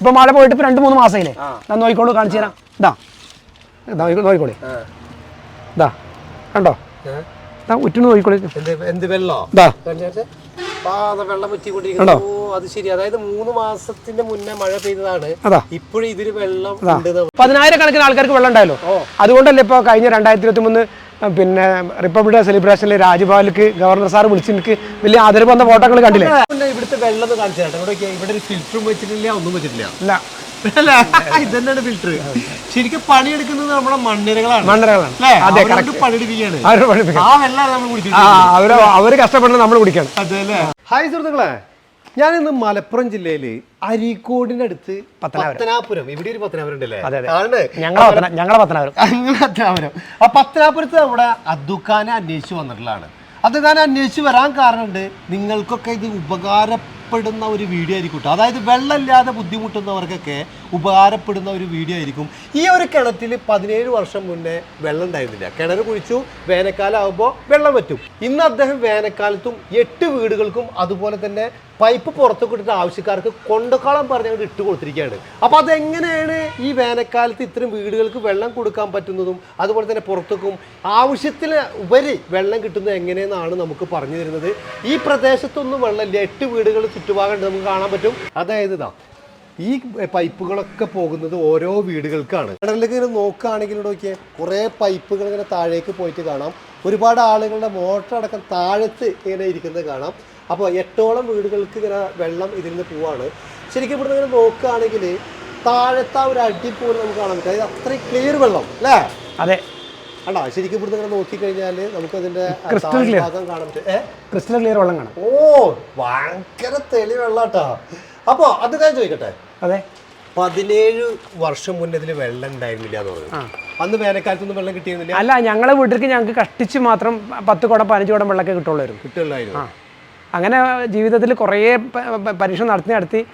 ഇപ്പൊ മഴ പോയിട്ട് ഇപ്പൊ രണ്ട് മൂന്ന് മാസമായില്ലേ ഞാൻ നോക്കിക്കോളൂ കാണിച്ചു തരാം. ഇതാ നോക്കി- ഇതാ കണ്ടോ? ഇതാ ഉറ്റുന്ന് നോക്കിക്കോളി എന്ത് വെള്ളോ? ഇതാ വെള്ളം അത് ശരി. അതായത് മൂന്ന് മാസത്തിന്റെ മുന്നേ മഴ പെയ്തതാണ്. അതാ. ഇപ്പോഴും ഇതിന് വെള്ളം പതിനായിരക്കണക്കിന് ആൾക്കാർക്ക് വെള്ളം ഉണ്ടായല്ലോ. അതുകൊണ്ടല്ലേ ഇപ്പൊ കഴിഞ്ഞ രണ്ടായിരത്തി ഇരുപത്തി മൂന്ന് പിന്നെ റിപ്പബ്ലിക് ഡേ സെലിബ്രേഷനിൽ രാജ്ഭവനിലേക്ക് ഗവർണർ സാർ വിളിച്ച് എനിക്ക് വലിയ ആദരവ് വന്ന ഫോട്ടോകൾ കണ്ടില്ലേ? ഇവിടുത്തെ വെള്ളം കാണിച്ചു ഇവിടെ ഇവിടെ ഒരു ഫിൽറ്ററും വെച്ചിട്ടില്ല ഒന്നും വെച്ചിട്ടില്ല. ഇല്ല. അല്ല? ഇതന്നെയാണ് ഫിൽറ്റർ ശരിക്കും പണിയെടുക്കുന്നത് നമ്മുടെ മണ്ണിരകളാണ്. മണ്ണിരകളാണ്. അവർ അവർ കഷ്ടപ്പെടുന്നത് നമ്മൾ കുടിക്കണം. അതെ അല്ലേ? ഹായ് സുഹൃത്തുക്കളെ. ഞാൻ ഇന്ന് മലപ്പുറം ജില്ലയിൽ അരീക്കോടിനടുത്ത് പത്തനാപുരം. ഇവിടെ ഒരു പത്തനാപുരം ഉണ്ടല്ലേ. ഞങ്ങളെ പത്തനാപുരം. പത്തനാപുരം. ആ പത്തനാപുരത്ത് നമ്മുടെ അദ്ദുഖാനെ അന്വേഷിച്ച് വന്നിട്ടുള്ളതാണ്. അദ്ദുഖാനെ അന്വേഷിച്ച് വരാൻ കാരണമുണ്ട് നിങ്ങൾക്കൊക്കെ ഇത് ഉപകാരപ്പെടുന്ന ഒരു വീഡിയോ ആയിരിക്കും കേട്ടോ അതായത് വെള്ളമില്ലാതെ ബുദ്ധിമുട്ടുന്നവർക്കൊക്കെ ഉപകാരപ്പെടുന്ന ഒരു വീഡിയോ ആയിരിക്കും. ഈ ഒരു കിണറ്റിൽ പതിനേഴ് വർഷം മുന്നേ വെള്ളം ഉണ്ടായിരുന്നില്ല കിണർ കുഴിച്ചു വേനൽക്കാലം ആകുമ്പോൾ വെള്ളം പറ്റും ഇന്ന് അദ്ദേഹം വേനൽക്കാലത്തും എട്ട് വീടുകൾക്കും അതുപോലെ തന്നെ പൈപ്പ് പുറത്തൊക്കെ ഇട്ടിട്ട് ആവശ്യക്കാർക്ക് കൊണ്ടക്കാളം പറഞ്ഞങ്ങോട്ട് ഇട്ട് കൊടുത്തിരിക്കുകയാണ്. അപ്പോൾ അതെങ്ങനെയാണ് ഈ വേനൽക്കാലത്ത് ഇത്തരം വീടുകൾക്ക് വെള്ളം കൊടുക്കാൻ പറ്റുന്നതും അതുപോലെ തന്നെ പുറത്തേക്കും ആവശ്യത്തിന് ഉപരി വെള്ളം കിട്ടുന്നത് എങ്ങനെയെന്നാണ് നമുക്ക് പറഞ്ഞു തരുന്നത്. ഈ പ്രദേശത്തൊന്നും വെള്ളമില്ല. എട്ട് വീടുകൾ ചുറ്റുപാടുണ്ട് നമുക്ക് കാണാൻ പറ്റും. അതായത് ഇതാ ഈ പൈപ്പുകളൊക്കെ പോകുന്നത് ഓരോ വീടുകൾക്കാണ്. കടലിലേക്ക് ഇങ്ങനെ നോക്കുകയാണെങ്കിൽ നോക്കിയേ കുറേ പൈപ്പുകൾ ഇങ്ങനെ താഴേക്ക് പോയിട്ട് കാണാം. ഒരുപാട് ആളുകളുടെ മോട്ടർ അടക്കം താഴത്ത് ഇങ്ങനെ ഇരിക്കുന്നത് കാണാം. അപ്പോൾ എട്ടോളം വീടുകൾക്ക് ഇങ്ങനെ വെള്ളം ഇതിൽ നിന്ന് പോവാണ്. ശരിക്കും ഇവിടെ ഇങ്ങനെ നോക്കുകയാണെങ്കിൽ താഴത്തെ ആ ഒരു അടി പോലും നമുക്ക് കാണാൻ പറ്റും. അതായത് അത്രയും ക്ലിയർ വെള്ളം അല്ലേ? അതെ. അടാ ശരിക്കും ഇവിടുന്ന് ഇങ്ങനെ നോക്കിക്കഴിഞ്ഞാൽ നമുക്ക് അതിന്റെ ക്രിസ്റ്റൽ ഭാഗം കാണാൻ പറ്റും. ക്രിസ്റ്റൽ ക്ലിയർ വെള്ളം കാണാം. ഓ ഭയങ്കര തെളി വെള്ളാട്ടാ അപ്പോൾ അത് ഞാൻ ചോദിക്കട്ടെ? അതെ. പതിനേഴ് വർഷം മുന്നേ ഇതിൽ വെള്ളം ഉണ്ടായിരുന്നില്ല എന്ന് പറഞ്ഞു. അന്ന് വേനൽക്കാലത്തൊന്നും വെള്ളം കിട്ടിയിരുന്നില്ല? അല്ല ഞങ്ങളെ വീട്ടിലേക്ക് ഞങ്ങൾക്ക് കഷ്ടിച്ച് മാത്രം പത്ത് കുടം പതിനഞ്ച് കുടം വെള്ളമൊക്കെ കിട്ടുള്ളായിരുന്നു. കിട്ടുള്ളായിരുന്നു. അങ്ങനെ ജീവിതത്തിൽ കുറേ പ- പ- പരീക്ഷ നടത്തി നടത്തി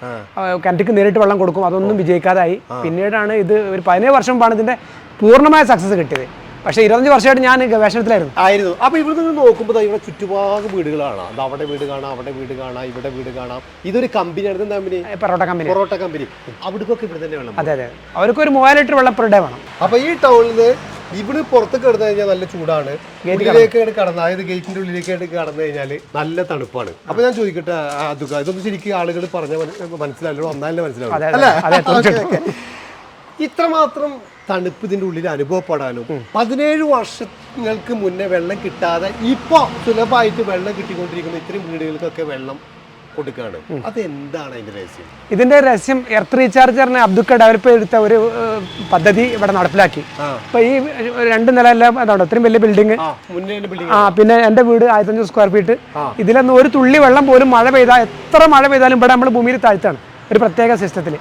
കിണറ്റിക്ക് നേരിട്ട് വെള്ളം കൊടുക്കും. അതൊന്നും വിജയിക്കാതായി. പിന്നീടാണ് ഇത് ഒരു പതിനേഴ് വർഷം മുമ്പാണ് ഇതിന്റെ പൂർണമായ സക്സസ് കിട്ടിയത്. പക്ഷേ ഇരുപത്തഞ്ച് വർഷമായിട്ട് ഞാൻ ഗവേഷണത്തിലായിരുന്നു. ആയിരുന്നു. അപ്പൊ ഇവിടെ നിന്ന് നോക്കുമ്പോൾ ഇവിടെ ചുറ്റുപാട് വീടുകളാണ്. അത് അവിടെ വീട് കാണാം അവിടെ വീട് കാണാം ഇവിടെ വീട് കാണാം. ഇതൊരു കമ്പനി എന്താ company? Parotta company. Parotta company. അവിടേക്കൊക്കെ ഇവിടെ തന്നെ വേണം അതെ അതെ. അവർക്ക് ഒരു മൂവായിരം ലിറ്റർ വെള്ളം പെർ ഡേ വേണം. അപ്പൊ ഈ ടൗണിൽ നിന്ന് ഇവിടെ പുറത്ത് കിടന്നു കഴിഞ്ഞാൽ നല്ല ചൂടാണ്. ഉള്ളിലേക്ക് കടന്ന് അതായത് ഗേറ്റിന്റെ ഉള്ളിലേക്ക് കടന്നു കഴിഞ്ഞാൽ നല്ല തണുപ്പാണ്. അപ്പൊ ഞാൻ ചോദിക്കട്ടെ അതുക ഇതൊന്നും ശരിക്കും ആളുകൾ പറഞ്ഞ മനസ്സിലായല്ലോ ഒന്നാലും മനസ്സിലാവും. അല്ലേ? ഇത്രമാത്രം തണുപ്പ് ഇതിന്റെ ഉള്ളിൽ അനുഭവപ്പെടാനും പതിനേഴ് വർഷങ്ങൾക്ക് മുന്നേ വെള്ളം കിട്ടാതെ ഇപ്പൊ സുലഭമായിട്ട് വെള്ളം കിട്ടിക്കൊണ്ടിരിക്കുന്ന ഇത്രയും വീടുകൾക്കൊക്കെ വെള്ളം കൊടുക്കുകയാണ്. അതെന്താണ് അതിന്റെ രഹസ്യം? ഇതിന്റെ രഹസ്യം എർത്ത് റീചാർജറിനെ അബ്ദുക്ക ഡെവലപ്പ് ചെയ്തെടുത്ത ഒരു പദ്ധതി ഇവിടെ നടപ്പിലാക്കി. അപ്പൊ ഈ രണ്ട് നില എല്ലാം അതാണ് ഇത്രയും വലിയ ബിൽഡിംഗ് ആ മുന്നേ ബിൽഡിംഗ് ആ പിന്നെ എന്റെ വീട് ആയിരത്തഞ്ഞൂറ് സ്ക്വയർ ഫീറ്റ് ഇതിലൊന്നും ഒരു തുള്ളി വെള്ളം പോലും മഴ പെയ്താൽ എത്ര മഴ പെയ്താലും ഇവിടെ നമ്മൾ ഭൂമിയിൽ താഴ്ത്താണ്. ഒരു പ്രത്യേക സിസ്റ്റത്തിൽ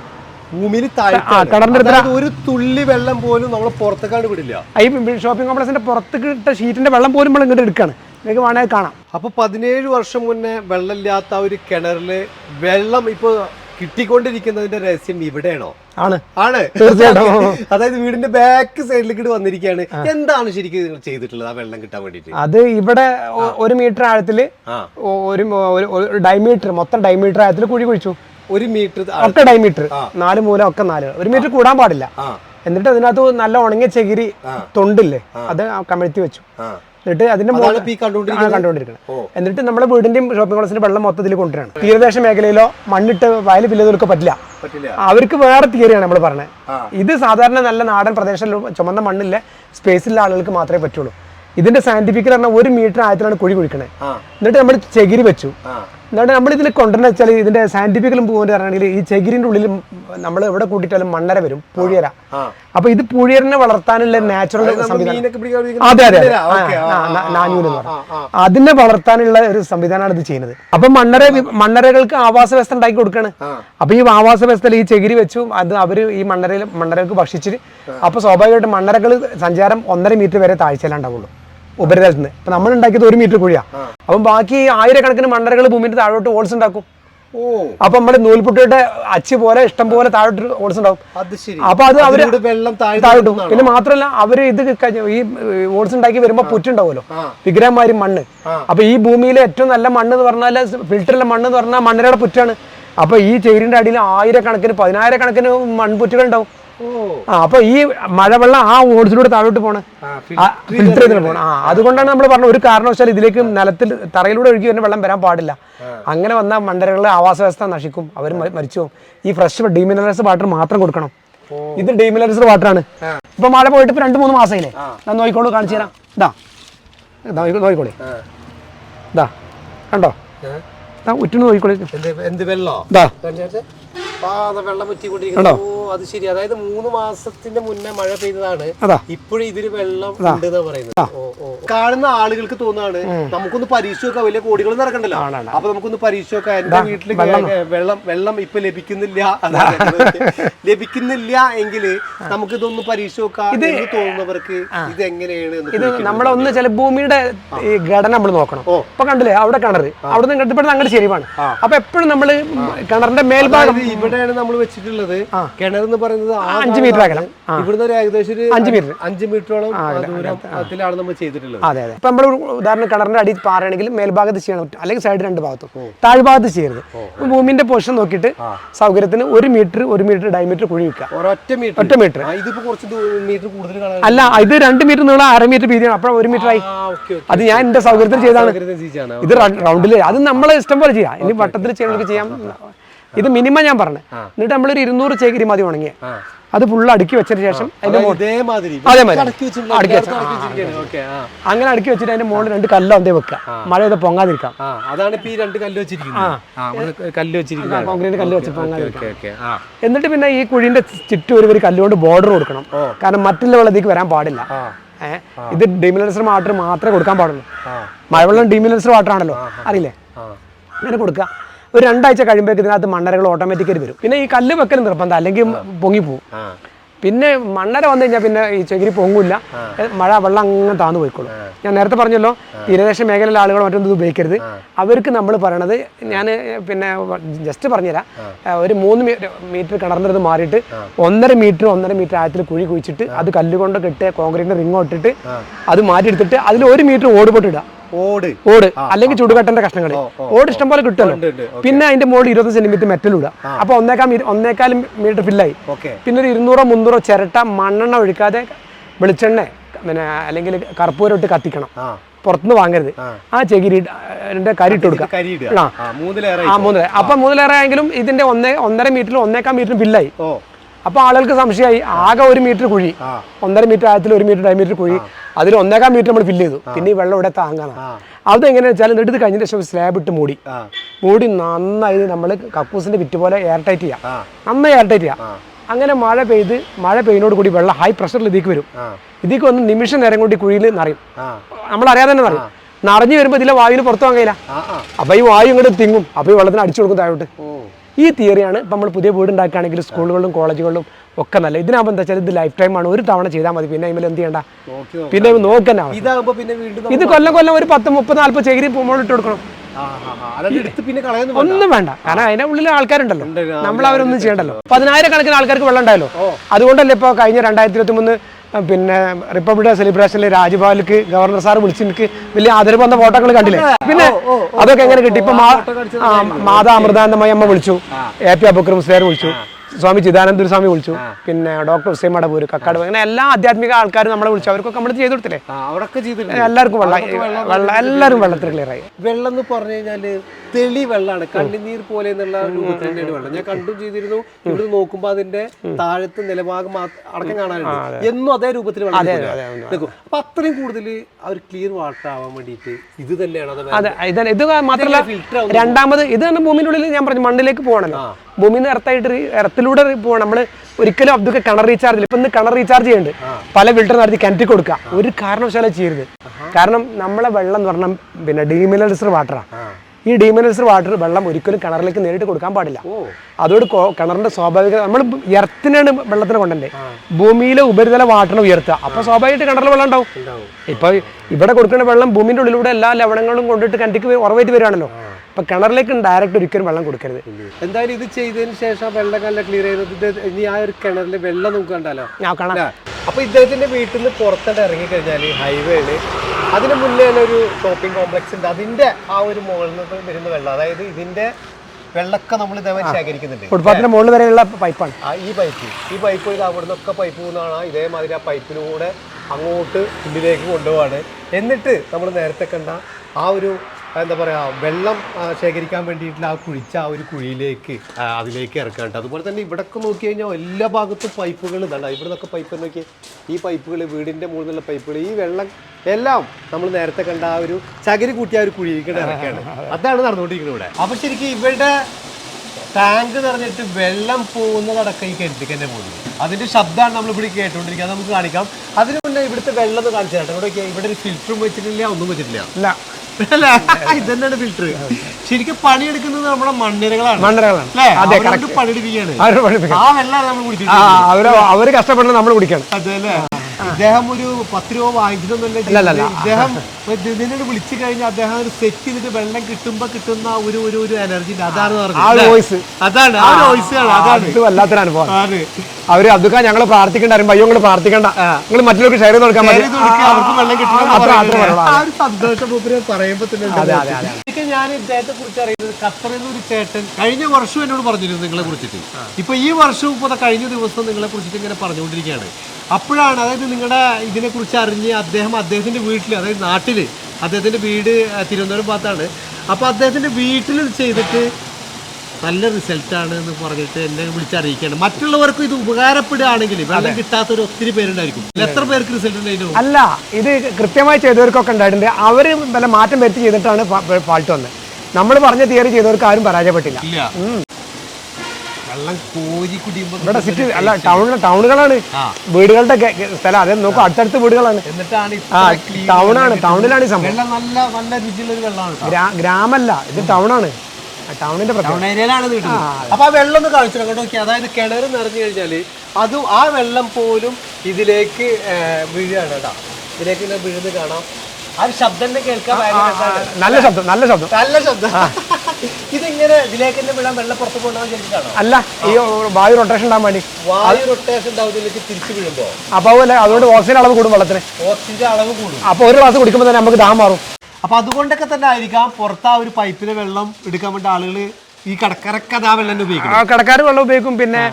ഭൂമിയിൽ താഴ്ത്താണ് ഒരു തുള്ളി വെള്ളം പോലും നമ്മൾ പുറത്തേക്കാണ്ട് വിടില്ല. ഈ ഷോപ്പിംഗ് കോംപ്ലക്സിന്റെ പുറത്ത് ഇട്ട ഷീറ്റിന്റെ വെള്ളം പോലും നമ്മൾ ഇങ്ങോട്ട് എടുക്കാണ്. നിങ്ങൾക്ക് വേണമെങ്കിൽ കാണാം. അപ്പൊ പതിനേഴ് വർഷം മുന്നേ വെള്ളമില്ലാത്ത ഒരു കിണറിൽ വെള്ളം ഇപ്പൊ കിട്ടിക്കൊണ്ടിരിക്കുന്നതിന്റെ രഹസ്യം ഇവിടെയാണോ? ആണ്. ആണ്. തീർച്ചയായിട്ടും. അതായത് വീടിന്റെ ബാക്ക് സൈഡിലേക്ക് വന്നിരിക്കുകയാണ്. എന്താണ് ശരിക്കും നിങ്ങൾ ചെയ്തിട്ടുള്ളത് ആ വെള്ളം കിട്ടാൻ വേണ്ടിട്ട് അത് ഇവിടെ ഒരു മീറ്റർ ആഴത്തിൽ ഒരു ഡൈമീറ്റർ മൊത്തം ഡൈമീറ്റർ ആഴത്തിൽ കുഴി കുഴിച്ചു. ഒരു മീറ്റർ ഒക്കെ ഡൈമീറ്റർ നാല് മൂല ഒക്കെ നാല്. ഒരു മീറ്റർ കൂടാൻ പാടില്ല. എന്നിട്ട് അതിനകത്ത് നല്ല ഉണങ്ങിയ ചകിരി തൊണ്ടില്ലേ അത് കമഴ്ത്തി വെച്ചു. എന്നിട്ട് അതിന്റെ കണ്ടുകൊണ്ടിരിക്കുന്നത്? എന്നിട്ട് നമ്മുടെ വീടിന്റെയും ഷോപ്പിംഗ് കോളേജിന്റെ വെള്ളം മൊത്തത്തിൽ കൊണ്ടുവരണം. തീരദേശ മേഖലയിലോ മണ്ണിട്ട് വയൽ വില്ലതൊക്കെ പറ്റില്ല. പറ്റില്ല. അവർക്ക് വേറെ തിയറിയാണ് നമ്മൾ പറഞ്ഞത്. ഇത് സാധാരണ നല്ല നാടൻ പ്രദേശം ചുമന്ന മണ്ണില്ല സ്പേസിലുള്ള ആളുകൾക്ക് മാത്രമേ പറ്റുള്ളൂ. ഇതിന്റെ സയന്റിഫിക്കൽ പറഞ്ഞാൽ ഒരു മീറ്റർ ആയത്തിലാണ് കുഴി കുഴിക്കണേ. എന്നിട്ട് നമ്മൾ ചകിരി വെച്ചു. എന്നിട്ട് നമ്മൾ ഇതിൽ കൊണ്ടുവരുന്ന വെച്ചാൽ ഇതിന്റെ സയന്റിഫിക്കലും പോകുന്നത് പറയുകയാണെങ്കിൽ ഈ ചകിരിന്റെ ഉള്ളിൽ നമ്മൾ എവിടെ കൂട്ടിയിട്ടാലും മണ്ണര വരും പൂഴിയര. അപ്പൊ ഇത് പൂഴിയരനെ വളർത്താനുള്ള നാച്ചുറൽ സംവിധാനം. അതെ അതെ നാനൂര് എന്ന് അതിനെ വളർത്താനുള്ള ഒരു സംവിധാനമാണ് ഇത് ചെയ്യുന്നത്. അപ്പൊ മണ്ണര മണ്ണരകൾക്ക് ആവാസ വ്യവസ്ഥ ഉണ്ടാക്കി കൊടുക്കാണ്. അപ്പൊ ഈ ആവാസ വ്യവസ്ഥയിൽ ഈ ചകിരി വെച്ചു അത് അവർ ഈ മണ്ണരയിൽ മണ്ണരകൾക്ക് ഭക്ഷിച്ചിട്ട് അപ്പൊ സ്വാഭാവികമായിട്ടും മണ്ണരകൾ സഞ്ചാരം ഒന്നര മീറ്റർ വരെ താഴ്ചയിലുണ്ടാവുള്ളൂ ഉപരിതലത്തിൽ നിന്ന് ഇപ്പൊ നമ്മൾ ഉണ്ടാക്കിയത് ഒരു മീറ്റർ കുഴിയാ. അപ്പം ബാക്കി ആയിരക്കണക്കിന് മണ്ണരകൾ ഭൂമിന്റെ താഴോട്ട് ഓൾസ് ഉണ്ടാക്കും. അപ്പൊ നമ്മുടെ നൂൽപുട്ടിയുടെ അച്ച് പോലെ ഇഷ്ടം പോലെ താഴോട്ട് ഓൾസ് ഉണ്ടാവും. അപ്പൊ അത് അവർ വെള്ളം താഴെ താഴോട്ടും പിന്നെ മാത്രമല്ല അവർ ഇത് ഈ ഓൾസ് ഉണ്ടാക്കി വരുമ്പോ പുറ്റുണ്ടാവുമല്ലോ. വിഗ്രഹമാരി മണ്ണ്. അപ്പൊ ഈ ഭൂമിയിലെ ഏറ്റവും നല്ല മണ്ണ് എന്ന് പറഞ്ഞാൽ ഫിൽറ്ററിലെ മണ്ണ് എന്ന് പറഞ്ഞാൽ മണ്ണരയുടെ പുറ്റാണ്. അപ്പൊ ഈ ചേരിന്റെ അടിയിൽ ആയിരക്കണക്കിന് പതിനായിരക്കണക്കിന് മൺപുറ്റുകൾ ഉണ്ടാവും. ആ അപ്പൊ ഈ മഴവെള്ളം ആ ഓടിച്ചിലൂടെ താഴോട്ട് പോണേ. ഫിൽറ്റർ ചെയ്തിട്ട് പോകണം ആ അതുകൊണ്ടാണ് നമ്മൾ പറഞ്ഞത് ഒരു കാരണവശാൽ ഇതിലേക്ക് നിലത്തിൽ തറയിലൂടെ ഒഴുകി വരുന്ന വെള്ളം വരാൻ പാടില്ല. അങ്ങനെ വന്ന മണ്ടരകളിലെ ആവാസ വ്യവസ്ഥ നശിക്കും. അവർ മരിച്ചു പോകും. ഈ ഫ്രഷ് ഡീമിനറൽസ് വാട്ടർ മാത്രം കൊടുക്കണം. ഇത് ഡീമിനറൽസ് വാട്ടർ ആണ്. ഇപ്പൊ മഴ പോയിട്ട് ഇപ്പൊ രണ്ട് മൂന്ന് മാസമായില്ലേ ഞാൻ നോക്കിക്കോളൂ കാണിച്ചു തരാം. ഇതാ ഇതാ നോക്കി- നോക്കിക്കോളി. ഇതാ കണ്ടോ? ഉറ്റുന്ന് നോക്കിക്കോളി. എന്ത് വെള്ളം? ഇതാ വെള്ളം ഓ അത് ശരി. അതായത് മൂന്ന് മാസത്തിന്റെ മുന്നേ മഴ പെയ്തതാണ്. ഇപ്പോഴും ഇതിന് വെള്ളം ഉണ്ട് എന്നാ പറയുന്നത്. കാണുന്ന ആളുകൾക്ക് തോന്നാണ് നമുക്കൊന്ന് പരീക്ഷ വെക്കാം വലിയ കോടികൾ നടക്കണ്ടല്ലോ. അപ്പൊ നമുക്കൊന്ന് പരീക്ഷ വെക്കാം എന്റെ വീട്ടിൽ വെള്ളം. വെള്ളം ഇപ്പൊ ലഭിക്കുന്നില്ല ലഭിക്കുന്നില്ല എങ്കിൽ നമുക്ക് ഇതൊന്ന് പരീക്ഷ വെക്കാം എന്ന് തോന്നുന്നവർക്ക് ഇത് എങ്ങനെയാണ് ഇത് നമ്മളൊന്ന് ചില ഭൂമിയുടെ ഈ ഘടന നമ്മൾ നോക്കണം. ഇപ്പൊ കണ്ടില്ലേ അവിടെ കിണർ അവിടെ നിന്ന് കണ്ടപ്പോഴും അങ്ങോട്ട് ശരിവാണ്. അപ്പൊ എപ്പോഴും നമ്മൾ കിണറിന്റെ മേൽഭാഗം ഇവിടെയാണ് നമ്മൾ വെച്ചിട്ടുള്ളത്. കിണർ എന്ന് പറയുന്നത് അഞ്ച് മീറ്റർ അകലം. ഇവിടുന്ന് ഒരു ഏകദേശം ഒരു അഞ്ച് മീറ്റർ അഞ്ച് മീറ്ററോളം ദൂരത്തിലാണ് നമ്മൾ ചെയ്തിട്ടുള്ളത്. അതെ അതെ. ഇപ്പൊ നമ്മൾ ഉദാഹരണം കിണറിന്റെ അടിയിൽ പാറയാണെങ്കിൽ മേൽഭാഗത്ത് ചെയ്യണം. അല്ലെങ്കിൽ സൈഡ് രണ്ട് ഭാഗത്തും. താഴ്ഭാഗത്ത് ചെയ്യരുത്. ഭൂമിന്റെ പൊസിഷൻ നോക്കിയിട്ട് സൗകര്യത്തിന് ഒരു മീറ്റർ ഒരു മീറ്റർ ഡയമീറ്റർ കുഴി വെക്കുക. ഒറ്റ മീറ്റർ അല്ല ഇത് രണ്ട് മീറ്റർ നീളം അര മീറ്റർ വീതിയാണ്. അപ്പോൾ ഒരു മീറ്റർ ആയി. അത് ഞാൻ എന്റെ സൗകര്യത്തിൽ ചെയ്താണ് ഇത് റൗണ്ടിൽ അത് നമ്മളെ ഇഷ്ടം പോലെ ചെയ്യാം. ഇനി വട്ടത്തിൽ ചെയ്യണമെങ്കിൽ ചെയ്യാം. ഇത് മിനിമം ഞാൻ പറഞ്ഞു. എന്നിട്ട് നമ്മളൊരു ഇരുന്നൂറ് ചേക്കിരി മതി ഉണങ്ങിയ. അത് ഫുള്ള് അടുക്കി വെച്ചതിന് ശേഷം അതിന്റെ അതേമാതിരി. അടക്കി അങ്ങനെ അടുക്കി വെച്ചിട്ട് അതിന്റെ മുകളിൽ രണ്ട് കല്ലോ എന്തേ വെക്കുക. മഴ ചെയ്ത് പൊങ്ങാതിരിക്കാം. അതാണ് ഇപ്പൊ ഈ രണ്ട് കല്ല് വെച്ചിരിക്കുന്നത്. കോൺക്രീറ്റ് കല്ല് വെച്ച് പൊങ്ങാതിരിക്കാം. എന്നിട്ട് പിന്നെ ഈ കുഴിന്റെ ചുറ്റും ഒരു ഒരു കല്ലുകൊണ്ട് ബോർഡർ കൊടുക്കണം. കാരണം മറ്റുള്ള വെള്ളത്തേക്ക് വരാൻ പാടില്ല. ഇത് ഡിമിനൽസർ വാട്ടർ മാത്രമേ കൊടുക്കാൻ പാടുള്ളൂ. മഴവെള്ളം ഡിമിനൽസർ വാട്ടർ ആണല്ലോ. അറിയില്ലേ? അങ്ങനെ കൊടുക്കുക. ഒരു രണ്ടാഴ്ച കഴിയുമ്പോഴേക്ക് ഇതിനകത്ത് മണ്ണരകൾ ഓട്ടോമാറ്റിക്കലി വരും. പിന്നെ ഈ കല്ല് വെക്കൽ നിർബന്ധം അല്ലെങ്കിൽ പൊങ്ങിപ്പോവും. പോകും പിന്നെ മണ്ണര വന്നു കഴിഞ്ഞാൽ പിന്നെ ഈ ചകിരി പൊങ്ങില്ല മഴ വെള്ളം അങ്ങനെ താന്നു പോയിക്കോളും. ഞാൻ നേരത്തെ പറഞ്ഞല്ലോ തീരദേശ മേഖലയിലെ ആളുകൾ മറ്റൊന്നും ഉപയോഗിക്കരുത്. അവർക്ക് നമ്മൾ പറയണത് ഞാൻ പിന്നെ ജസ്റ്റ് പറഞ്ഞുതരാം. ഒരു മൂന്ന് മീറ്റർ കിണറിനത് മാറിയിട്ട് ഒന്നര മീറ്റർ ഒന്നര മീറ്റർ ആഴത്തിൽ കുഴി കുഴിച്ചിട്ട് അത് കല്ലുകൊണ്ട് കെട്ടിയ കോൺക്രീറ്റിന്റെ റിങ് ഇട്ടിട്ട് അത് മാറ്റിയെടുത്തിട്ട് അതിൽ ഒരു മീറ്റർ ഓട് പൊട്ടിടുക ഓട്. ഓട്. അല്ലെങ്കിൽ ചുടുകട്ടന്റെ കഷ്ണങ്ങൾ ഓട് ഇഷ്ടം പോലെ കിട്ടുമല്ലോ. പിന്നെ അതിന്റെ മുകളിൽ ഇരുപത് സെന്റിമീറ്റർ മെറ്റൽ ഇടുക. അപ്പൊ ഒന്നേക്കാൾ ഒന്നേക്കാൽ മീറ്റർ ഫില്ലായി. പിന്നെ ഒരു ഇരുന്നൂറോ മുന്നൂറോ ചിരട്ട മണ്ണെണ്ണ ഒഴിക്കാതെ വെളിച്ചെണ്ണ പിന്നെ അല്ലെങ്കിൽ കർപ്പൂരം ഇട്ട് കത്തിക്കണം. പുറത്തുനിന്ന് വാങ്ങരുത്. ആ. ചെകിരി കരി ഇട്ട് കൊടുക്കുക. ആ. അപ്പൊ മൂന്നിലേറെ ആയെങ്കിലും ഇതിന്റെ ഒന്നേ ഒന്നര മീറ്ററിലും ഒന്നേക്കാൾ മീറ്റർ ബില്ലായി ഓ അപ്പൊ ആളുകൾക്ക് സംശയമായി. ആകെ ഒരു മീറ്റർ കുഴി. ഒന്നര മീറ്റർ ആയത്തിൽ ഒരു മീറ്റർ ഡയമീറ്റർ കുഴി. അതിൽ ഒന്നേകാൽ മീറ്റർ നമ്മൾ ഫില്ല് ചെയ്തു. പിന്നെ ഈ വെള്ളം ഇവിടെ താങ്ങാനാണ്. ആ. അത് എങ്ങനെയാ വെച്ചാൽ എന്നിട്ട് കഴിഞ്ഞ ശേഷം സ്ലാബ് ഇട്ട് മൂടി. മൂടി നന്നായി നമ്മൾ കക്കൂസിന്റെ വിറ്റ് പോലെ എയർ ടൈറ്റ് ചെയ്യാം. നന്നായി എയർ ടൈറ്റ് ചെയ്യാം. അങ്ങനെ മഴ പെയ്ത് മഴ പെയ്യുന്നോട് കൂടി വെള്ളം ഹൈ പ്രഷറിൽ ഇതിക്ക് വരും. ഇതിക്ക് വന്ന് നിമിഷം നേരം കൂടി കുഴിയിൽ നിറയും. നമ്മളറിയാതെ നമ്മൾ അറിയാതെ തന്നെ നിറയും. നിറഞ്ഞു വരുമ്പോൾ ഇതിലെ വായുവിന് പുറത്തു വാങ്ങയില്ല അപ്പൊ അപ്പോൾ ഈ വായു ഇങ്ങോട്ട് തിങ്ങും. അപ്പൊ ഈ വെള്ളത്തിന് അടിച്ചു കൊടുക്കും താഴോട്ട്. ഈ തിയറിയാണ് ഇപ്പം നമ്മൾ പുതിയ വീട് ഉണ്ടാക്കുകയാണെങ്കിൽ സ്കൂളുകളിലും കോളേജുകളിലും ഒക്കെ നല്ല. ഇതിനാകുമ്പോൾ എന്താ വെച്ചാൽ ഇത് ലൈഫ് ടൈം ആണ്. ഒരു തവണ ചെയ്താൽ മതി. പിന്നെ അതിൽ എന്ത് ചെയ്യണ്ട. പിന്നെ നോക്കാൻ ഇത് കൊല്ലം കൊല്ലം ഒരു പത്ത് മുപ്പത് നാല്പത് ചകിരി ഇട്ട് കൊടുക്കണം. ഒന്നും വേണ്ട. കാരണം അതിന്റെ ഉള്ളിൽ ആൾക്കാരുണ്ടല്ലോ. നമ്മൾ അവരൊന്നും ചെയ്യണ്ടല്ലോ. പതിനായിരക്കണക്കിന് ആൾക്കാർക്ക് വെള്ളം ഉണ്ടായല്ലോ. അതുകൊണ്ടല്ലേ ഇപ്പൊ കഴിഞ്ഞ രണ്ടായിരത്തി ഇരുപത്തി മൂന്ന് പിന്നെ റിപ്പബ്ലിക് ഡേ സെലിബ്രേഷനിൽ രാജ്ഭവനിലേക്ക് ഗവർണർ സാർ വിളിച്ച് എനിക്ക് വലിയ ആദരവ് വന്ന ഫോട്ടോകൾ കണ്ടില്ലേ? പിന്നെ അതൊക്കെ എങ്ങനെ കിട്ടി? ഇപ്പൊ മാതാ അമൃതാനന്ദമായി അമ്മ വിളിച്ചു. എ പി അബുക്രം സാർ വിളിച്ചു. സ്വാമി ചിദാനന്ദ സ്വാമി വിളിച്ചു. പിന്നെ ഡോക്ടർ ഹുസൈൻ മടപൂര് കക്കാട് അങ്ങനെ എല്ലാ ആധ്യാത്മിക ആൾക്കാരും നമ്മളെ വിളിച്ചു. അവർക്കൊക്കെ നമ്മൾ ചെയ്തു കൊടുത്തില്ലേ? എല്ലാവർക്കും വെള്ളം വെള്ളം എല്ലാവരും വെള്ളത്തിൽ ക്ലിയർ ആയി. വെള്ളം എന്ന് പറഞ്ഞു കഴിഞ്ഞാൽ തെളി വെള്ളമാണ് കണ്ണുനീർ പോലെ എന്നുള്ള രൂപത്തിൽ തന്നെയാണ് വെള്ളം. ഞാൻ കണ്ടും ചെയ്തിരുന്നു. ഇവിടെ നോക്കുമ്പോൾ അതിന്റെ താഴത്തെ നിലഭാഗം അടക്കം കാണാനുണ്ട്. എന്നും അതേ രൂപത്തിൽ വെള്ളം അപ്പൊ അത്രയും കൂടുതൽ അവർ ക്ലിയർ വാട്ടർ ആവാൻ വേണ്ടിയിട്ട് ഇത് തന്നെയാണ് ഇത് മാത്രമല്ല രണ്ടാമത് ഇത് തന്നെ ഭൂമിയുടെ ഉള്ളിൽ ഞാൻ പറഞ്ഞു മണ്ണിലേക്ക് പോകണല്ലോ. ഭൂമിയിൽ നിന്ന് എർത്തായിട്ട് എർത്തിലൂടെ പോകണം നമ്മൾ ഒരിക്കലും അബ്ദുക്ക് കിണർ റീചാർജ് ഇപ്പൊ ഇന്ന് കിണർ റീചാർജ് ചെയ്യുന്നുണ്ട് പല ഫിൽറ്റർ നടത്തി കിണറ്റി കൊടുക്കുക ഒരു കാരണവശാലും ചെയ്യരുത്. കാരണം നമ്മളെ വെള്ളം എന്ന് പറഞ്ഞാൽ പിന്നെ ഡീമിനറൽസ് വാട്ടറാണ് ഈ ഡീമിനറൽസ് വാട്ടർ വെള്ളം ഒരിക്കലും കിണറിലേക്ക് നേരിട്ട് കൊടുക്കാൻ പാടില്ല. അതോട് കിണറിന്റെ സ്വാഭാവിക നമ്മൾ എർത്തിനാണ് വെള്ളത്തിന് കൊണ്ടേ ഭൂമിയിലെ ഉപരിതല വാട്ടറിനെ ഉയർത്തുക. അപ്പൊ സ്വാഭാവികമായിട്ട് കിണറിൽ വെള്ളം ഉണ്ടാവും. ഇപ്പൊ ഇവിടെ കൊടുക്കുന്ന വെള്ളം ഭൂമിന്റെ ഉള്ളിലൂടെ എല്ലാ ലവണങ്ങളും കൊണ്ടിട്ട് കിണറ്റിക്ക് ഉറവായിട്ട് വരുവാണല്ലോ. അപ്പൊ കിണറിലേക്ക് ഡയറക്റ്റ് ഒരിക്കലും വെള്ളം കൊടുക്കരുത്. എന്തായാലും ഇത് ചെയ്തതിന് ശേഷം വെള്ളം നല്ല ക്ലിയർ ചെയ്യുന്നത് ഇനി ആ ഒരു കിണറിൽ വെള്ളം നമുക്ക് കണ്ടാലോ? ഞാൻ കാണാം. അപ്പൊ ഇദ്ദേഹത്തിന്റെ വീട്ടിൽ നിന്ന് പുറത്തോട്ട് ഇറങ്ങി കഴിഞ്ഞാൽ ഹൈവേയിൽ അതിന് മുന്നേ തന്നെ ഒരു ഷോപ്പിംഗ് കോംപ്ലക്സ് ഉണ്ട്. അതിന്റെ ആ ഒരു മുകളിൽ നിന്ന് വരുന്ന വെള്ളം അതായത് ഇതിന്റെ വെള്ളമൊക്കെ നമ്മൾ ഇതേമാതിരി ശേഖരിക്കുന്നുണ്ട്. ഫുട്പാത്തിന്റെ മുകളിൽ വരെയുള്ള പൈപ്പാണ് ആ ഈ പൈപ്പ് ഈ പൈപ്പ് ഇത് അവിടെ നിന്നൊക്കെ പൈപ്പ് പോകുന്നതാണ് ഇതേമാതിരി ആ പൈപ്പിലൂടെ അങ്ങോട്ട് ഉള്ളിലേക്ക് കൊണ്ടുപോവാണ്. എന്നിട്ട് നമ്മൾ നേരത്തെ കണ്ട ആ ഒരു എന്താ പറയുക വെള്ളം ശേഖരിക്കാൻ വേണ്ടിയിട്ടുള്ള ആ കുഴിച്ച ആ ഒരു കുഴിയിലേക്ക് അതിലേക്ക് ഇറക്കാണ്ട്. അതുപോലെ തന്നെ ഇവിടൊക്കെ നോക്കി കഴിഞ്ഞാൽ എല്ലാ ഭാഗത്തും പൈപ്പുകൾ ഇതാണ് ഇവിടെ നിന്നൊക്കെ പൈപ്പ് നോക്കി. ഈ പൈപ്പുകൾ വീടിന്റെ മുകളിൽ നിന്നുള്ള പൈപ്പുകൾ ഈ വെള്ളം എല്ലാം നമ്മൾ നേരത്തെ കണ്ട ആ ഒരു ചകിരി കൂട്ടിയ ഒരു കുഴിയിലേക്ക് ഇറക്കുകയാണ് അതാണ് നടന്നുകൊണ്ടിരിക്കുന്നത് ഇവിടെ. അപ്പം ശരിക്കും ഇവിടെ ടാങ്ക് നിറഞ്ഞിട്ട് വെള്ളം പോകുന്നതടക്കം ഈ കിണറ്റിക്ക് തന്നെ പോകുന്നത്. അതിന്റെ ശബ്ദമാണ് നമ്മൾ ഇവിടെ കേട്ടുകൊണ്ടിരിക്കുക നമുക്ക് കാണിക്കാം. അതിന് മുന്നേ ഇവിടുത്തെ വെള്ളം കാണിച്ചു തരട്ടെ. ഇവിടെ ഇവിടെ ഒരു ഫിൽറ്ററും വെച്ചിട്ടില്ല ഒന്നും വെച്ചിട്ടില്ല. അല്ല? ഇതന്നെയാണ് ഫിൽറ്റർ ശരിക്കും പണിയെടുക്കുന്നത് നമ്മുടെ മണ്ണിരകളാണ്. മണ്ണിരകളാണ്. അതെ പണിയെടുപ്പിക്കുകയാണ് ആ വെള്ളമാണ് നമ്മൾ ആ അവർ കഷ്ടപ്പെടുന്നത് നമ്മൾ കുടിക്കണം. അതെ അല്ലേ? ഇദ്ദേഹം ഒരു പത്ത് രൂപ വാങ്ങിച്ചിട്ടൊന്നുമല്ല. ഇദ്ദേഹം നിന്നോട് വിളിച്ചു കഴിഞ്ഞാൽ അദ്ദേഹം ഒരു സെറ്റ് ചെയ്തിട്ട് വെള്ളം കിട്ടുമ്പോ കിട്ടുന്ന ഒരു ഒരു ഒരു എനർജി അതാണ് പറഞ്ഞത് വോയിസ് അതാണ് ആ voice ആണ് അതാണ്. അവർ അതൊക്കെ ഞങ്ങൾ പ്രാർത്ഥിക്കണ്ട അറിയുമ്പോ അയ്യോ നിങ്ങൾ പ്രാർത്ഥിക്കണ്ട. നിങ്ങൾ മറ്റുള്ളവർക്ക് ഷെയർ ചെയ്ത് കൊടുക്കാൻ. ഞാൻ ഇദ്ദേഹത്തെ കുറിച്ച് അറിയുന്നത് ഖത്തറിൽ നിന്ന് ഒരു ചേട്ടൻ കഴിഞ്ഞ വർഷം എന്നോട് പറഞ്ഞിരുന്നു നിങ്ങളെ കുറിച്ചിട്ട്. ഇപ്പൊ ഈ വർഷം ഇപ്പൊ കഴിഞ്ഞ ദിവസം നിങ്ങളെ കുറിച്ചിട്ട് ഇങ്ങനെ പറഞ്ഞുകൊണ്ടിരിക്കുകയാണ്. അപ്പോഴാണ് അതായത് നിങ്ങളുടെ ഇതിനെ കുറിച്ച് അറിഞ്ഞ് അദ്ദേഹം അദ്ദേഹത്തിന്റെ വീട്ടിൽ അതായത് നാട്ടിൽ അദ്ദേഹത്തിന്റെ വീട് തിരുവനന്തപുരം ഭാഗത്താണ്. അപ്പൊ അദ്ദേഹത്തിന്റെ വീട്ടിൽ ചെയ്തിട്ട് നല്ല റിസൾട്ടാണ് എന്ന് പറഞ്ഞിട്ട് എന്നെ വിളിച്ചറിയിക്കണം മറ്റുള്ളവർക്കും ഇത് ഉപകാരപ്പെടുകയാണെങ്കിൽ വെള്ളം കിട്ടാത്തൊരു ഒത്തിരി പേരുണ്ടായിരിക്കും. എത്ര പേർക്ക് റിസൾട്ട് ഉണ്ടായിരുന്നു? അല്ല ഇത് കൃത്യമായി ചെയ്തവർക്കൊക്കെ ഉണ്ടായിട്ടുണ്ട്. അവർ വല്ല മാറ്റം വരുത്തി ചെയ്തിട്ടാണ് ഫാൾട്ട് വന്നത്. നമ്മൾ പറഞ്ഞ തിയറി ചെയ്തവർക്ക് ആരും പരാജയപ്പെട്ടില്ല. ഇവിടെ സിറ്റി അല്ല ടൗണിലെ ടൗണുകളാണ്. വീടുകളുടെ സ്ഥലം. അതേ നോക്കൂ അടുത്തടുത്ത് വീടുകളാണ്. ടൗണാണ് ടൗണിലാണ് ഈ സംഭവം. ഒരു ഗ്രാമല്ല ഇത് ടൗണാണ് ടൗണിന്റെ ടൗൺ ഏരിയയിലാണ് അപ്പൊ ആ വെള്ളം ഒന്ന് കാണിച്ചു കേട്ടോ നോക്കി. അതായത് കിണർ നിറഞ്ഞു കഴിഞ്ഞാൽ അത് ആ വെള്ളം പോലും ഇതിലേക്ക് വീഴാണ് കേട്ടോ. ഇതിലേക്ക് ഇങ്ങനെ വീഴുന്നത് കാണാം. ആ ഒരു ശബ്ദം തന്നെ കേൾക്കാൻ. നല്ല ശബ്ദം നല്ല ശബ്ദം. നല്ല ശബ്ദം. ഇതിങ്ങനെ ഇതിലേക്ക് തന്നെ വീഴാൻ വെള്ളം പുറത്ത് കൊണ്ടുപോകാൻ അല്ല ഈ വായു റൊട്ടേഷൻ ഉണ്ടാകാൻ വേണ്ടി. വായു റൊട്ടേഷൻ ഉണ്ടാവും ഇതിലേക്ക് തിരിച്ചു വീഴുമ്പോ. അപ്പൊ അതുകൊണ്ട് ഓക്സിജൻ അളവ് കൂടും വെള്ളത്തിന്. ഓക്സിജൻ അളവ് കൂടും. അപ്പൊ ഒരു ഗ്ലാസ് കുടിക്കുമ്പോൾ തന്നെ നമുക്ക് ദാഹം മാറും. അപ്പൊ അതുകൊണ്ടൊക്കെ തന്നെ ആയിരിക്കാം പുറത്ത് ആ ഒരു പൈപ്പിലെ വെള്ളം എടുക്കാൻ വേണ്ടി ആളുകൾ ഈ കടക്കാരൊക്കെ ആ വെള്ളം തന്നെ ഉപയോഗിക്കും ആ കടക്കാർ വെള്ളം ഉപയോഗിക്കും. പിന്നെ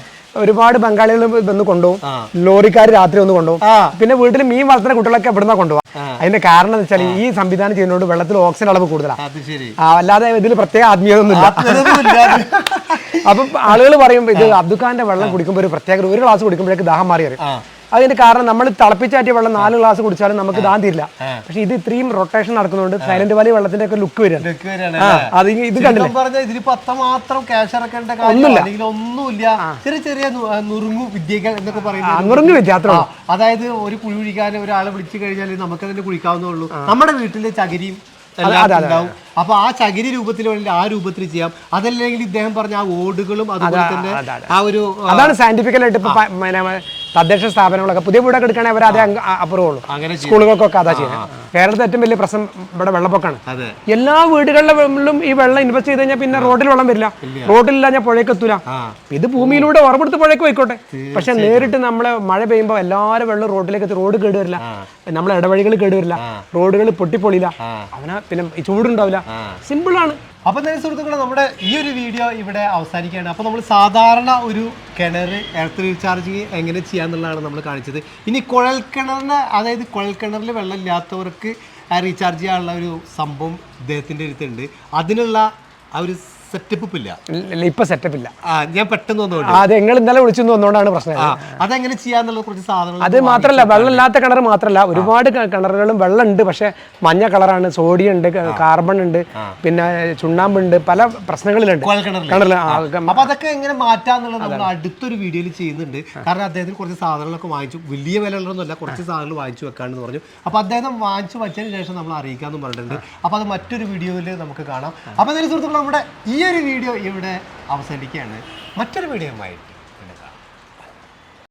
ഒരുപാട് ബംഗാളികൾ വന്ന് കൊണ്ടുപോകും. ലോറിക്കാർ രാത്രി ഒന്ന് കൊണ്ടുപോകും. പിന്നെ വീട്ടിൽ മീൻ വളർത്തുന്ന കുട്ടികളൊക്കെ ഇവിടുന്ന് കൊണ്ടുപോകാം അതിന്റെ കാരണം എന്ന് വെച്ചാൽ ഈ സംവിധാനം ചെയ്യുന്നതുകൊണ്ട് വെള്ളത്തിൽ ഓക്സിജൻ അളവ് കൂടുതലാണ് അല്ലാതെ ഇതിൽ പ്രത്യേക ആത്മീയതയൊന്നുമില്ല. അപ്പം ആളുകൾ പറയും ഇത് അബ്ദുഖാന്റെ വെള്ളം കുടിക്കുമ്പോൾ ഒരു പ്രത്യേക ഒരു ഗ്ലാസ് കുടിക്കുമ്പോഴേക്ക് ദാഹം മാറി അറിയാം. അതിന്റെ കാരണം നമ്മൾ തിളപ്പിച്ചാറ്റിയ വെള്ളം നാല് ഗ്ലാസ് കുടിച്ചാലും നമുക്ക് ദാൻ തീരില്ല പക്ഷെ ഇത് ഇത്രയും റൊട്ടേഷൻ നടക്കുന്നതുകൊണ്ട് സൈലന്റ് വാലി വെള്ളത്തിന്റെ ഒക്കെ ലുക്ക് വരും അത് ഇത് കണ്ടില്ല? പറഞ്ഞാൽ ഇതിലിപ്പോ അത്രമാത്രം ക്യാഷ് ഇറക്കേണ്ട കാര്യം അല്ലെങ്കിൽ ഒന്നുമില്ല. ചെറിയ ചെറിയ നുറുങ്ങു വിദ്യകൾ എന്നൊക്കെ പറയുന്നത് അങ്ങുറങ്ങ് വ്യത്യാസം അതായത് ഒരു കുഴി കുഴിക്കാൻ ഒരാളെ വിളിച്ചു കഴിഞ്ഞാൽ നമുക്ക് അതിന്റെ കുഴിക്കാവുന്നേ നമ്മുടെ വീട്ടിലെ ചകിരിയും ഉണ്ടാവും. അപ്പൊ ആ ചകിരി രൂപത്തിൽ വേണ്ടി ആ രൂപത്തിൽ ചെയ്യാം. അതല്ലെങ്കിൽ ഇദ്ദേഹം പറഞ്ഞ ആ ഓടുകളും അതുപോലെ തന്നെ. ആ ഒരു അതാണ് സയന്റിഫിക്കലായിട്ട് ഇപ്പൊ തദ്ദേശ സ്ഥാപനങ്ങളൊക്കെ പുതിയ വീടൊക്കെ എടുക്കണേ അവർ അതേ അപ്പുറം ഉള്ളൂ. അങ്ങനെ ചെയ്യും. സ്കൂളുകൾക്കൊക്കെ അതാ ചെയ്യുന്നത് കേരളത്തിൽ ഏറ്റവും വലിയ പ്രശ്നം ഇവിടെ വെള്ളപ്പൊക്കമാണ് എല്ലാ വീടുകളിലും ഈ വെള്ളം ഇൻവെസ്റ്റ് ചെയ്ത് കഴിഞ്ഞാൽ പിന്നെ റോഡിൽ വെള്ളം വരില്ല. റോഡിലില്ല ഞാൻ പുഴയ്ക്ക് എത്തൂല. ഇത് ഭൂമിയിലൂടെ ഉറപ്പെടുത്ത് പുഴയ്ക്ക് പോയിക്കോട്ടെ. പക്ഷെ നേരിട്ട് നമ്മളെ മഴ പെയ്യുമ്പോൾ എല്ലാവരും വെള്ളം റോഡിലേക്ക് എത്തി. റോഡ് കേടുവരില്ല. നമ്മളെ ഇടവഴികൾ കേടുവരില്ല. റോഡുകൾ പൊട്ടിപ്പൊളിയില്ല. അവന പിന്നെ ചൂടുണ്ടാവില്ല. സിമ്പിൾ ആണ്. അപ്പൊ തന്നെ സുഹൃത്തുക്കളെ നമ്മുടെ ഈ ഒരു വീഡിയോ ഇവിടെ അവസാനിക്കുകയാണ്. അപ്പോൾ നമ്മൾ സാധാരണ ഒരു കിണർ എർത്ത് റീചാർജിങ് എങ്ങനെ ചെയ്യാന്നുള്ളതാണ് നമ്മൾ കാണിച്ചത്. ഇനി കുഴൽ കിണറിന് അതായത് കുഴൽ കിണറിൽ വെള്ളം ഇല്ലാത്തവർക്ക് റീചാർജ് ചെയ്യാനുള്ള ഒരു സംഭവം ഇദ്ദേഹത്തിന്റെ അടുത്തുണ്ട്. അതിനുള്ള ആ ഒരു സെറ്റപ്പ് ഇല്ല. ഇപ്പൊ സെറ്റപ്പ് ഇല്ല. ഞാൻ പെട്ടെന്ന് വന്നുകൊണ്ട് അത് മാത്രല്ല ഇന്നലെ വിളിച്ചു വന്നുകൊണ്ടാണ് പ്രശ്നം. ആ അതെങ്ങനെ ചെയ്യാന്നുള്ള കുറച്ച് സാധനങ്ങൾ അത് മാത്രല്ല വെള്ളമില്ലാത്ത കിണർ മാത്രല്ല. ഒരുപാട് കിണറുകളും വെള്ളം ഉണ്ട് പക്ഷെ മഞ്ഞ കളറാണ് സോഡിയം ഉണ്ട് കാർബൺ ഉണ്ട് പിന്നെ ചുണ്ണാമ്പുണ്ട് പല പ്രശ്നങ്ങളിലുണ്ട്. അപ്പൊ അതൊക്കെ എങ്ങനെ മാറ്റാന്നുള്ളത് നമ്മൾ അടുത്തൊരു വീഡിയോയിൽ ചെയ്യുന്നുണ്ട്. കാരണം അദ്ദേഹത്തിന് കുറച്ച് സാധനങ്ങളൊക്കെ വാങ്ങിച്ചു. വലിയ വിലയുള്ളതൊന്നുമല്ല കുറച്ച് സാധനങ്ങൾ വാങ്ങിച്ചു വെക്കാണെന്ന് പറഞ്ഞു. അപ്പൊ അദ്ദേഹം വാങ്ങിച്ചു വെച്ചതിന് ശേഷം നമ്മൾ അറിയിക്കാന്ന് പറഞ്ഞിട്ടുണ്ട്. അപ്പൊ അത് മറ്റൊരു വീഡിയോയിൽ നമുക്ക് കാണാം. അപ്പൊ സുഹൃത്തുക്കൾ നമ്മുടെ ഈ ഒരു വീഡിയോ ഇവിടെ അവസാനിക്കുകയാണ്. മറ്റൊരു വീഡിയോയുമായിട്ട്